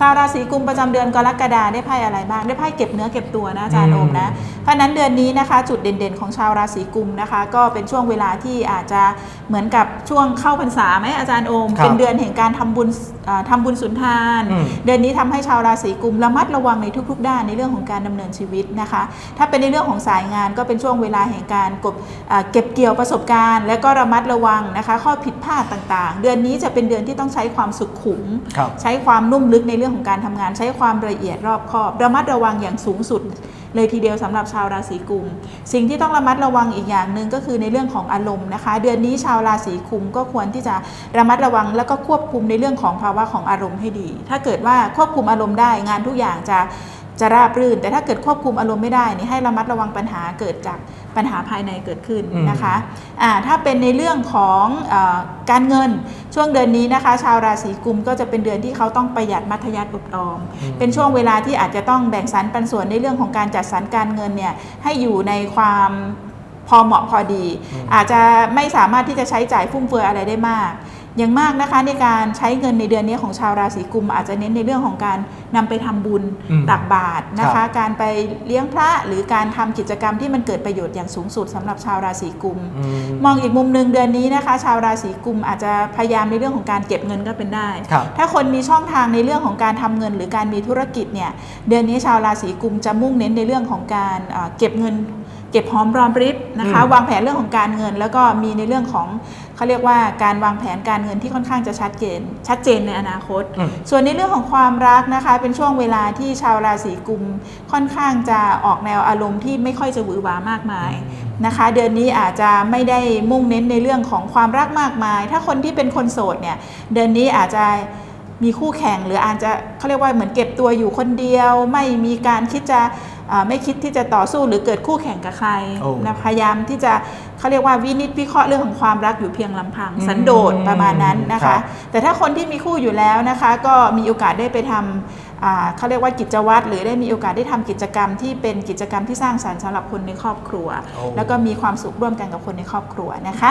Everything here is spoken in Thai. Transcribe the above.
ชาวราศีกุมประจำเดือนกรกฎาได้ไพ่อะไรบ้าง ได้ไพ่เก็บเนื้อเก็บตัวนะอาจารย์โอมนะ เพราะฉะนั้นเดือนนี้นะคะ จุดเด่นๆของชาวราศีกุมนะคะ ก็เป็นช่วงเวลาที่อาจจะเหมือนกับช่วงเข้าพรรษาไหมอาจารย์โอมครับเป็นเดือนแห่งการทำบุญเอ่อทำบุญสุนทานอืมเดือนนี้ทำให้ชาวราศีกุมระมัดระวังในทุก ๆ ด้านในเรื่องของการดำเนินชีวิตนะคะ ถ้าเป็นในเรื่องของสายงานก็เป็นช่วงเวลาแห่งการกบเอ่อเก็บเกี่ยวประสบการณ์ และก็ระมัดระวังนะคะ ข้อผิดพลาดต่างๆ เดือนนี้จะเป็นเดือนที่ต้องใช้ความสุขุมครับใช้ความนุ่มลึกในเรื่องของการทำงานใช้ความละเอียดรอบคอบ ระมัดระวังอย่างสูงสุด เลยทีเดียวสำหรับชาวราศีกุม สิ่งที่ต้องระมัดระวังอีกอย่างหนึ่งก็คือในเรื่องของอารมณ์นะคะ เดือนนี้ชาวราศีกุมก็ควรที่จะระมัดระวังแล้วก็ควบคุมในเรื่องของภาวะของอารมณ์ให้ดี ถ้าเกิดว่าควบคุมอารมณ์ได้งานทุกอย่างจะ จะราบรื่น แต่ถ้าเกิดควบคุมอารมณ์ไม่ได้นี่ให้ระมัดระวังปัญหาเกิดจากปัญหาภายในเกิดขึ้นนะคะอ่าถ้าเป็นในเรื่องของเออการเงินช่วงเดือนนี้นะคะ ชาวราศีกุมก็จะเป็นเดือนที่เขาต้องประหยัดมัธยัสถ์อดออมอืมเป็นช่วงเวลาที่อาจจะต้องแบ่งสรรปันส่วนในเรื่องของการจัดสรรการเงินเนี่ยให้อยู่ในความพอเหมาะพอดีอืมอาจจะไม่สามารถที่จะใช้จ่ายฟุ่มเฟือยอะไรได้มาก อย่างมากนะคะในการใช้เงินในเดือนนี้ของชาวราศีกุม อาจจะเน้นในเรื่องของการนำไปทำบุญอืมตักบาตรนะครัคะบการไปเลี้ยงพระหรือการทำกิจกรรมที่มันเกิดประโยชน์อย่างสูงสุดสำหรับชาวราศีกุมอืมองอีกมุมหนึ่งเดือนนี้นะคะ ชาวราศีกุมอาจจะพยายามในเรื่องของการเก็บเงินก็เป็นได้ครับถ้าคนมีช่องทางในเรื่องของการทำเงิน หรือการมีธุรกิจเนี่ยเดือนนี้ชาวราศีกุมจะมุ่งเน้นในเรื่องของการเอ่อเก็บเงินเก็บหอมรอมริบนะคะอืมวางแผนเรื่องของการเงิน แล้วก็มีในเรื่องของเขาเรียกว่าการวางแผนการเงินที่ค่อนข้างจะชัดเจน ชัดเจนในอนาคตอืมส่วนในเรื่องของความรักนะคะ เป็นช่วงเวลาที่ชาวราศีกุมค่อนข้างจะออกแนวอารมณ์ที่ไม่ค่อยจะหวือหวามากมายนะคะ เดือนนี้อาจจะไม่ได้มุ่งเน้นในเรื่องของความรักมากมาย ถ้าคนที่เป็นคนโสดเนี่ยเดือนนี้อาจจะ มีคู่แข่งหรืออาจจะเขาเรียกว่าเหมือนเก็บตัวอยู่คนเดียว ไม่มีการคิดจะอ่าไม่คิดที่จะต่อสู้หรือเกิดคู่แข่งกับใครโอ้นะพยายามที่จะเขาเรียกว่าวินิจวิเคราะห์เรื่องของความรักอยู่เพียงลำพังอืมสันโดษประมาณนั้นนะครัคะบแต่ถ้าคนที่มีคู่อยู่แล้วนะคะ ก็มีโอกาสได้ไปทำอ่าเขาเรียกว่ากิจวัตรหรือได้มีโอกาสได้ทำกิจกรรมที่เป็นกิจกรรมที่สร้างสรรค์สำหรับคนในครอบครัวโอ้แล้วก็มีความสุขร่วมกันกับคนในครอบครัวนะคะ